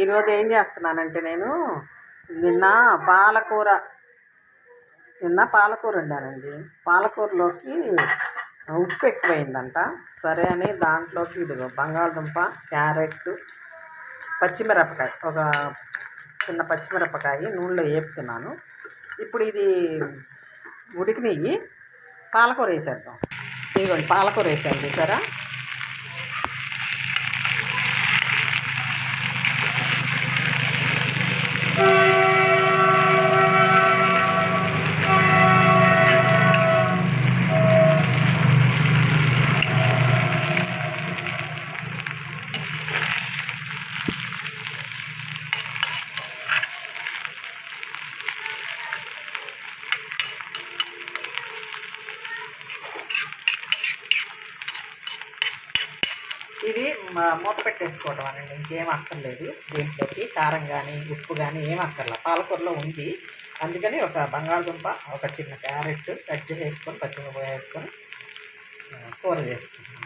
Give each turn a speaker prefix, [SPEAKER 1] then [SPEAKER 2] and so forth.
[SPEAKER 1] ఈరోజు ఏం చేస్తున్నానంటే నేను నిన్న పాలకూర నిన్న పాలకూర వండానండి. పాలకూరలోకి ఉప్పు ఎక్కువైందంట. సరే అని దాంట్లోకి ఇదిగో బంగాళదుంప క్యారెట్ పచ్చిమిరపకాయ ఒక చిన్న పచ్చిమిరపకాయ నూనెలో వేపుతున్నాను ఇప్పుడు ఇది ఉడికినవి పాలకూర వేసేద్దాం. ఇదిగోండి పాలకూర వేసాను చూసారా? ఇది మూత పెట్టేసుకోవటం అనేది ఇంకేం అక్కర్లేదు. దీంట్లోకి కారం కానీ ఉప్పు కానీ ఏం అక్కర్లా. పాలకూరలో ఉంది. అందుకని ఒక బంగాళదుంప ఒక చిన్న క్యారెట్ కట్ చేసుకొని పచ్చిమిరపకాయ వేసుకొని కూర చేసుకుంటాం